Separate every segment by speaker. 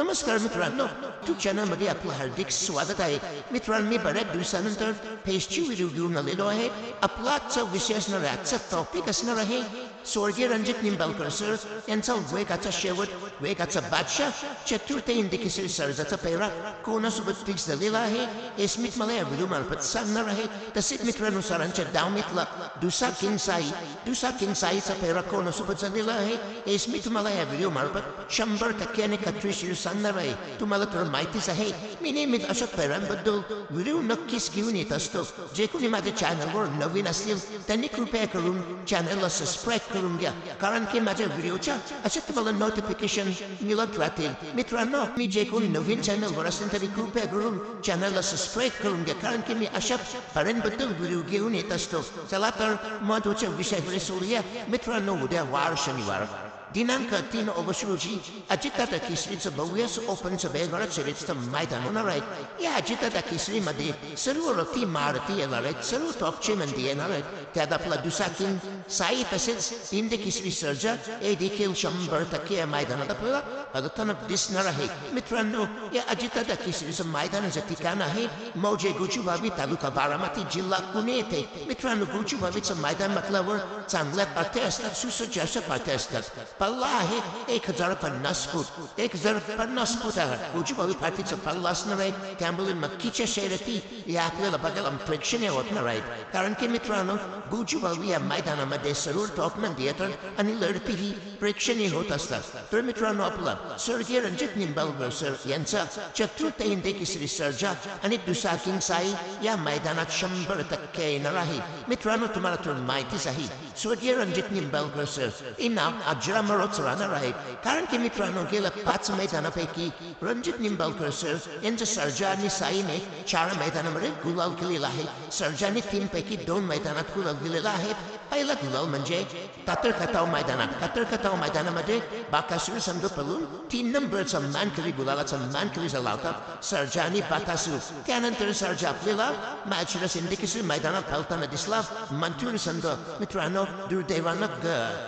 Speaker 1: नमस्कार मित्रांनो तू चॅनलमध्ये आपलं हार्दिक स्वागत आहे मित्रांनो मी बऱ्याच दिवसानंतर फेसची व्हिडिओ घेऊन आलेलो आहे आपला आजचा विषय असणार आहे आजचा टॉपिक असणार आहे स्वर्गीय रणजित निंबाळकर सर यांचा वेगाचा शेवट वेगाचा बादशाह चतुर्थ हिंदी सर्जाचा पेहरा कोणासोबत फिक्स झालेला आहे हे स्मित मला या व्हिडिओ मार्फत सांगणार आहे तसेच मित्रांनो सरांच्या डावमेतला दुसा किंग साई दुसा किंग साईचा पेहरा कोणासोबत झालेला आहे हे स्मित मला या व्हिडिओ मार्फत शंभर टक्क्याने खात्रीशीर सांगणार आहे तुम्हाला तर माहितीच आहे मी नेहमीच अशा पेरांबद्दल व्हिडिओ नक्कीच घेऊन येत असतो जे कोणी माझ्या चॅनलवर नवीन असतील त्यांनी कृपया करून चॅनलला सबस्क्राईब करून घ्या कारण की माझ्या व्हिडिओच्या अशा तुम्हाला नोटिफिकेशन मिळत राहतील मित्रांनो मी जे कोणी नवीन चॅनलवर असेल तरी कृपया करून चॅनलला सबस्क्राईब करून घ्या कारण की मी अशा पेरांबद्दल व्हिडिओ घेऊन येत असतो चला तर महत्त्वाच्या विषयाकडे सोडूया मित्रांनो उद्या वार शनिवार दिनांक तीन ऑगस्ट रोजी अजितदादा केसरीचं भव्यस ओपनचं बेळगाव शर्यतीचं मैदान होणार आहे या अजितदादा केसरीमध्ये सर्व रथी महारथी येणार आहेत सर्व टॉपचे मंदी येणार आहेत त्यात आपला दुसरा किंग साई तसेच हिंदी केसरी सर्जा हे देखील शंभर टक्के या मैदानात आपल्याला अर्थानं दिसणार आहे मित्रांनो या अजितदादा केसरीचं मैदानाचं ठिकाण आहे मौजे गुचुबावी तालुका बारामती जिल्हा पुणे येथे मित्रांनो गुचुबावीचं मैदान म्हटल्यावर चांगल्या पार्ट्या असतात सुसज्ज अशा पार्ट्या असतात पल्ला आहे एक हजार पन्नास फूट एक हजार पन्नास फूट आहे. गुचुबावी पार्टीचा पल्ला असणार आहे त्यामुळे नक्कीच्या शर्यती या आपल्याला बघायला प्रेक्षणीय होणार आहेत. कारण की मित्रांनो गुचुबावी या मैदानामध्ये सर्व टॉपमध्ये येतात आणि लढती ही प्रेक्षणीय होत असतात. तर मित्रांनो आपला स्वर्गीय रणजित निंबाळकर सर यांचा चतुर्थ हिंदी केसरी सर्जा आणि दुसरा किंग साई या मैदानात शंभर टक्के येणार आहे. मित्रांनो तुम्हाला तर माहितीच आहे स्वर्गीय रणजित निंबाळकर सर हे नाव अजरामरच राहणार कारण की मित्रांनो गेल्या पाच मैदानापैकी रणजित निंबाळकर सर यांच्या सर्जा आणि साईने चार मैदानामध्ये गुलाल केलेला आहे सर्जाने तीन पैकी दोन मैदानात गुलाल दिलेला आहे पहिला गुलाल म्हणजे तातर खताव मैदानात तातर खताव मैदानामध्ये बाकासूर संघ पळून तीन नंबरचा मानकरी गुलालाचा मानकरी झाला होता सर्जा आणि बाकासूर त्यानंतर सर्जा आपल्याला मॅचला सिंडिकेसरी मैदानात पळताना दिसला मंथूर संघ मित्रांनो मित्रांनो दुर्दैवानं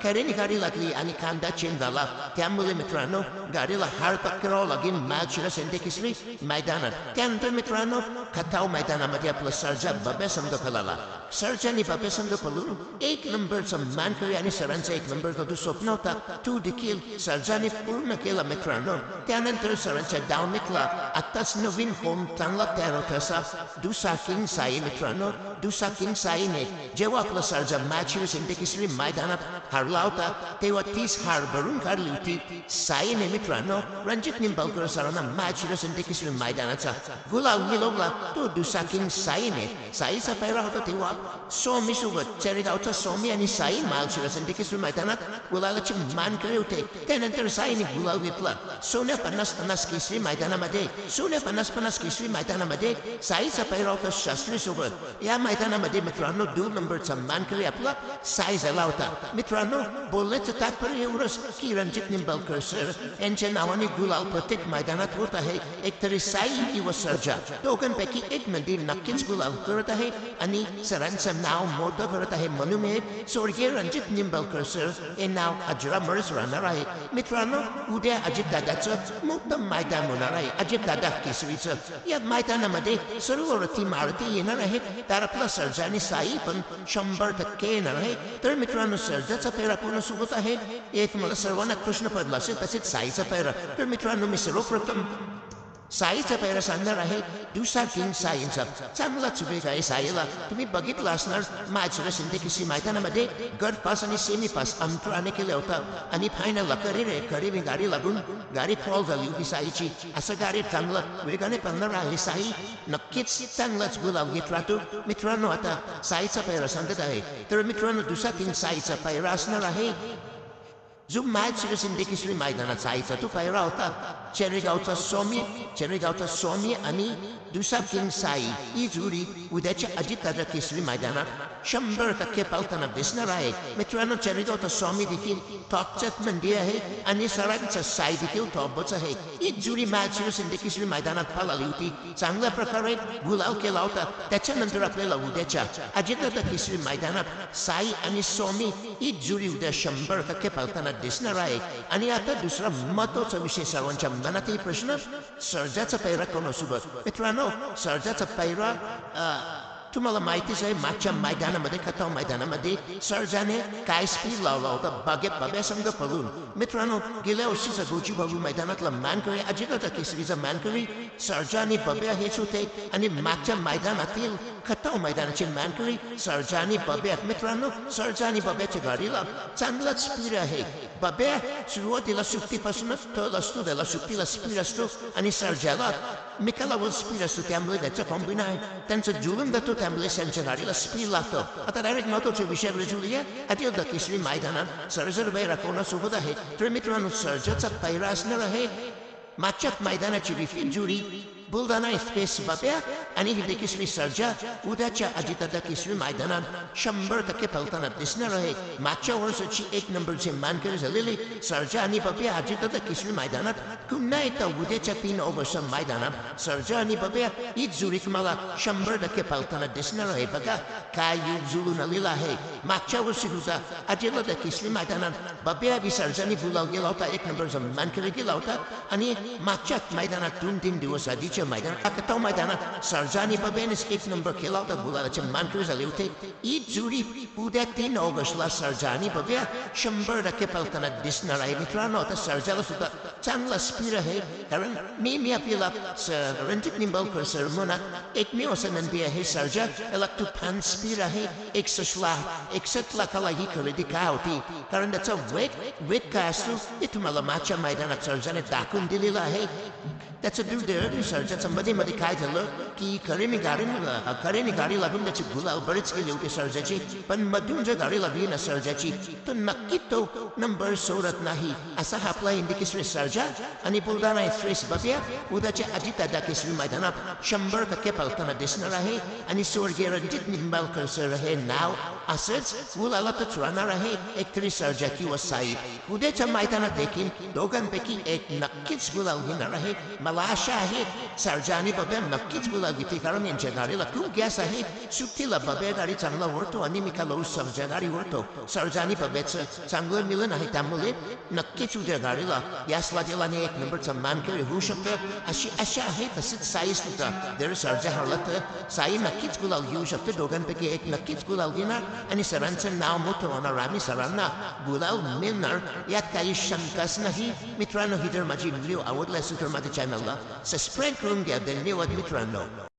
Speaker 1: करेने गाडी लागली आणि कांदा चेन झाला त्यामुळे मित्रांनो गाडीला हार पत्करावं लागेल मॅचला किसरी मैदानात त्यानंतर मित्रांनो खताव मैदानामध्ये आपला सरजा बब्या संघ फलाला सर्जाने बब्या संघ पळून एक नंबरचा मानकरी आणि सरांचा एक नंबरचा तो स्वप्न होता तू देखील सरजाने पूर्ण केला मित्रांनो त्यानंतर सरांचा डाव डावणीतला आत्ताच नवीन होम चांगला तयार होत असा दुसा किंग साई मित्रांनो दुसरा किंग साईने जेव्हा आपला सर्जा मॅच सिंडिकेसरी मैदानात हारला होता तेव्हा तीच हार भरून काढली होती. साईने मित्रांनो रणजित निंबाळकर सरांना मॅच सिंडिकेसरी मैदानाचा गुलाब मिळवला. तो दुसरा किंग साईने साईचा पैरा होता तेव्हा सोमी सोबत चरेगावचा स्वामी आणि साई मालशिरा संधिकेश्वर मैदानात गुलालाचे मान करे होते. त्यानंतर साईने गुलाब घेतला. सोन्या पन्नास पन्नास केसरी मैदानामध्ये सोन्या पन्नास पन्नास केसरी मैदानामध्ये साईचा पैराव होता शास्त्री सोबत. या मैदानामध्ये मित्रांनो दोन नंबरचा मानकरी आपला साई झाला होता मित्रांनो बोलण्याचं तात्पर्य एवढंच की रणजित निंबाळकर सर यांच्या नावाने गुलाल प्रत्येक मैदानात होत आहे एकतरी साई किंवा सर्जा दोघांपैकी एक मंदिर नक्कीच गुलाल करत आहे आणि सरांचं नाव मोठं करत आहे म्हणून मी स्वर्गीय रणजित निंबाळकर सर हे नाव अजरामरच राहणार आहे मित्रांनो उद्या अजितदादाचं मोठं मैदान होणार आहे अजितदादा केसरीचं या मैदानामध्ये सर्व रथी मारुती येणार आहेत तर आपला सर्जा आणि साई पण शंभर टक्के येणार आहे तर मित्रांनो सर्जाचा पेरा पूर्ण सोबत आहे एक मला सर्वांना कृष्ण पडला असेल तसेच साईचा पेरा तर मित्रांनो मी सर्वप्रथम साईचा पैरा सांगणार आहे दुसरा किंग साईंचा. चांगलाच वेग आहे साईला? तुम्ही बघितलं असणार माझ्या सिंधेकिसी मैदानामध्ये गट पास आणि सेमी पास अंतराने केला होता आणि फायनलला करी रे करी मी गाडी लागून. गाडी फॉल झाली होती साईची. असं गाडी चांगलं वेगाने पळणार आहे साई. नक्कीच चांगलाच गुलाब घेत राहतो मित्रांनो आता साईचा पेहरा सांगत आहे. तर मित्रांनो दुसरा किंग साईचा पेहरा असणार आहे जो मॅच सिंधेकिसरी मैदानात जायचा तो पहिला होता चेरेगावचा स्वामी चेरेगावचा स्वामी आणि दुसरा किंग साई ही जोडी उद्याच्या अजितदादा केसरी मैदानात शंभर टक्के पावताना दिसणार आहे मित्रांनो चेरेगावचा स्वामी देखील टॉपच्याच मंदी आहे आणि सरांचा साई देखील टॉपच आहे ही जोडी मॅच सिंधेकिसरी मैदानात पळाली होती चांगल्या प्रकारे गुलाव केला होता त्याच्यानंतर आपल्याला उद्याच्या अजितदादा केसरी मैदानात साई आणि स्वामी ही जोडी उद्या शंभर टक्के पावताना दिसणार आहे. आणि आता दुसरा महत्त्वाचा विषय सर्वांच्या मनातही प्रश्न सर्जाचा पैरा कोण असू मित्रांनो सर्जाचा पैरा तुम्हाला माहितीच आहे मागच्या मैदानामध्ये खताव मैदानामध्ये सर्जाने काय स्पीड लावला होता? बागेत बाब्या संघ पळून. मित्रांनो गेल्या वर्षीचा गोची बाबू मैदानातला मानकरी अजिंक्य केसरीचा मानकरी सर्जा आणि बब्या हेच होते. आणि मागच्या मैदानातील खताव मैदानाचे मॅनकरी सरजानी बब्या मित्रांनो सरजानी बब्याच्या गाडीला चांगलाच स्पीड आहे बब्या सुरुवातीला सुट्टीपासूनच तळ असतो त्याला सुट्टीला स्पीड असतो आणि सरजाला निकालावर स्पीड असतो त्यामुळे त्याचं कॉम्बिन आहे त्यांचं जुळून जातो त्यामुळे त्यांच्या गाडीला स्पीड लागतो आता डायरेक्ट महत्त्वाच्या विषयाकडे जुळूया आता एकदा तिसरी मैदानात सर्जर बैरा कोणासोबत आहे तर मित्रांनो सर्जरचा पैरा असणार आहे मागच्या मैदानाची रिफिल जुरी बुलदाना एक्सप्रेस बाब्या आणि हिरडे किसरी सर्जा उद्याच्या अजितदा किसवी मैदानात शंभर टक्के पळताना दिसणार आहे मागच्या वर्षाची एक नंबरचे मानकरी झालेली सर्जा आणि बाब्या अजितदा किसवी मैदानात पुन्हा एकदा उद्याच्या तीन ऑगस्ट मैदानात सर्जा आणि बाब्या ही जुरी तुम्हाला शंभर टक्के पळताना दिसणार आहे बघा काय युग जुळून आलेलं आहे मागच्या वर्षी तुझा अजितदा किसरी मैदानात बाब्या बी सर्जानी गुलाव गेला होता एक नंबरचा मानकरी गेला होता आणि मागच्या मैदानात दोन तीन दिवस आधीच्या मैदानात आता मैदानात सर्जानी बबेनेच एक नंबर केला होता गुलाबाचे मानकरी झाले होते ही जुडी उद्या तीन ऑगस्टला सर्जा आणि बब्या शंभर टक्के पळताना दिसणार आहे मित्रांनो आता सर्जाला सुद्धा चांगला स्पीड आहे कारण मी मी आपल्याला स- रणजित निंबाळकर सर म्हणत एकमेव असं नंदी आहे सर्जा याला तुफान स्पीड आहे एकसष्ट लाख एकसष्ट लाखाला ही खरेदी काय होती कारण त्याचा वेग त्याचं काय असतो हे तुम्हाला मागच्या मध्ये काय झालं की करेने गाडी करेने गाडी लागून त्याची गुलाल बरेच केली होती सर्जाची पण मधून जर गाडी लागली ना सर्जाची तर नक्की तो नंबर सोडत नाही असा हा आपला हिंदी केसरी सर्जा आणि बुलढाणा एक्सप्रेस बघ्या उद्याच्या अजितदादा केसरी मैदानात शंभर टक्के पालताना दिसणार आहे आणि स्वर्गीय रणजित निंबाळकर सर हे नाव असंच तर राहणार आहे एकतरी सर्जा किंवा साई उद्याच्या मैदानात देखील दोघांपैकी एक नक्कीच गुलाल घेणार आहे मला आशा आहे सर्जा आणि बब्या नक्कीच गुलाल घेते कारण यांच्या गाडीला खूप गॅस आहे सुट्टीला बब्या गाडी चांगला ओढतो आणि मी का लवू सर्जा गाडी ओढतो सर्जा आणि बब्याचं चांगलं मिलन आहे त्यामुळे नक्कीच उद्या गाडीला गॅस लागेल आणि एक नंबरचा मानकरी होऊ शकतं अशी आशा आहे तसेच साई सुद्धा जर सर्जा हरला तर साई नक्कीच गुलाव घेऊ शकते दोघांपैकी एक नक्कीच गुलाव घेणार Ani saransanna mutona rami saranna gulal minnar yakkayi shankasnahi mitrano hidar majim liu awad lesutar se sa sprang krungia del niwad mitrano.